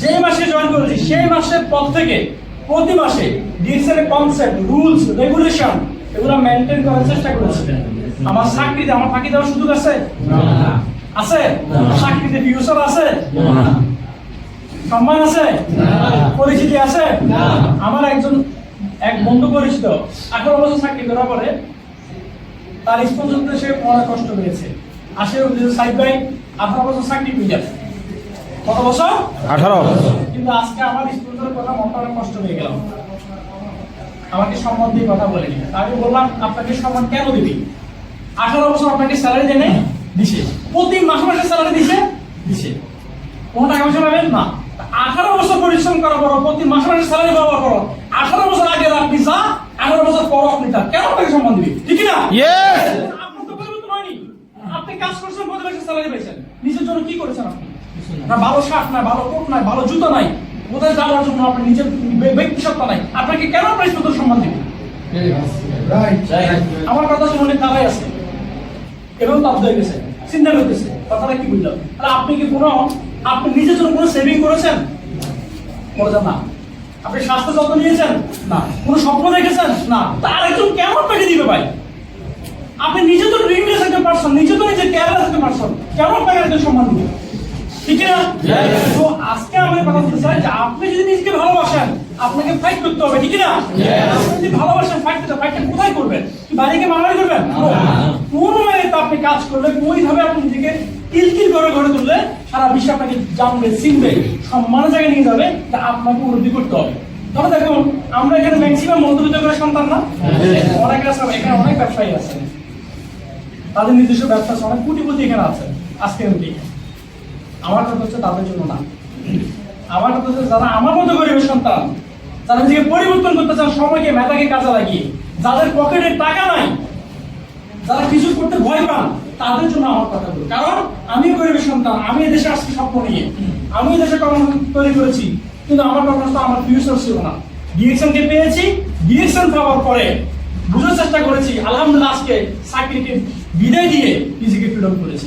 যে মাসে জয়েন করেছি সেই মাসের পর থেকে প্রতি মাসে কনসেপ্ট রুলস রেগুলেশন এগুলো মেনটেন করার চেষ্টা করেছি। আমার চাকরিতে আমার ফাঁকি দেওয়ার সুযোগ আছে? আছে? চাকরিতে ফিউচার আছে? সম্মান আছে? পরিচিতি আছে? আমার একজন এক বন্ধু পরিচিত আঠারো বছর চাকরি করার পরে তার স্পন্সর সে অনেক কষ্ট পেয়েছে। আসে সাইড বাই আঠারো বছর চাকরি পেয়ে যাবে কত বছর? আঠারো। কিন্তু আজকে আমার স্পন্সরের কথা মনটা অনেক কষ্ট হয়ে গেল আমাকে সম্মান দিয়ে কথা বলেনি আমি বললাম আপনাকে সম্মান কেন দিবি? আঠারো বছর আপনাকে স্যালারি দেনে দিছে। প্রতি মাসে মাসে স্যালারি দিছে? দিছে। কোনো টাকা পয়সা পাবেন? না। আঠারো বছর পরিশ্রম করার পর প্রতি মাসে মাসে স্যালারি ব্যবহার পর আঠারো বছর আগে আপনি যা আঠারো বছর পর আপনি তা কেন আপনাকে সম্মান দিবি? ঠিক না Yes! তো পরিবর্তন হয়নি। আপনি কাজ করছেন প্রতি মাসে স্যালারি পাইছেন? নিজের জন্য কি করেছেন আপনি? না ভালো শার্ট নাই ভালো কোট নাই ভালো জুতো নাই। কোথায় যাওয়ার জন্য আপনি নিজের ব্যক্তি সত্তা নাই? আপনাকে কেন প্রাইস মতো সম্মান দিবে? আমার কথা শুনে দাঁড়াই আছে। এবং তাপ হয়ে গেছে চিন্তা করতেছে। কথাটা কি বুঝলাম তাহলে আপনি কি কোনো আপনি নিজের জন্য কোনো সেভিং করেছেন? করেছেন না। আপনি স্বাস্থ্য যত্ন নিয়েছেন? না। কোনো স্বপ্ন দেখেছেন? না। তার একজন কেমন আপনাকে দিবে ভাই? আপনি নিজে তো রিংলেস একটা পারসন নিজে তো নিজে কেয়ারলেস একটা পারসন কেমন আপনাকে একজন সম্মান দিবে? ঠিক না তো আজকে আমি কথা বলতে চাই যে আপনি যদি নিজেকে ভালোবাসেন আপনাকে ফাইট করতে হবে ঠিক না আপনি যদি ভালোবাসেন ফাইট করতে ফাইটটা কোথায় করবেন? কি বাড়িকে মারামারি করবেন? কোন আপনি কাজ করলে ওইভাবে আপনি নিজেকে কিলকিল করে গড়ে তুললে সারা বিশ্ব আপনাকে জানবে, চিনবে, সম্মানের জায়গায় নিয়ে যাবে, তা আপনাকে উন্নতি করতে হবে। তবে দেখুন, আমরা এখানে ম্যাক্সিমাম মধ্যবিত্ত করে সন্তান না। অনেক আছে, এখানে অনেক ব্যবসায়ী আছে। তাদের নিজস্ব ব্যবসা আছে, অনেক কোটিপতি এখানে আছে মিটিংয়ে আমার কথা হচ্ছে তাদের জন্য না। আমার কথা হচ্ছে যারা আমার মতো গরিবের সন্তান, যারা নিজেকে পরিবর্তন করতে চান, সময়কে, মেধাকে কাজে লাগিয়ে, যাদের পকেটে টাকা নাই যারা কিছু করতে ভয় পান, তাদের জন্য আমার কথা বলি কারণ আমি গরিবের সন্তান, আমি এদেশে আসছি স্বপ্ন নিয়ে। আমি এদেশে কর্ম তৈরি করেছি, কিন্তু আমার কর্মস্থ আমার ফিউচার ছিল না। ডিরেকশন কে পেয়েছি ডিরেকশন পাওয়ার পরে বুঝার চেষ্টা করেছি, আলহামদুলিল্লাহ আজকে চাকরিকে বিদায় দিয়ে নিজেকে ফ্রিডম করেছি।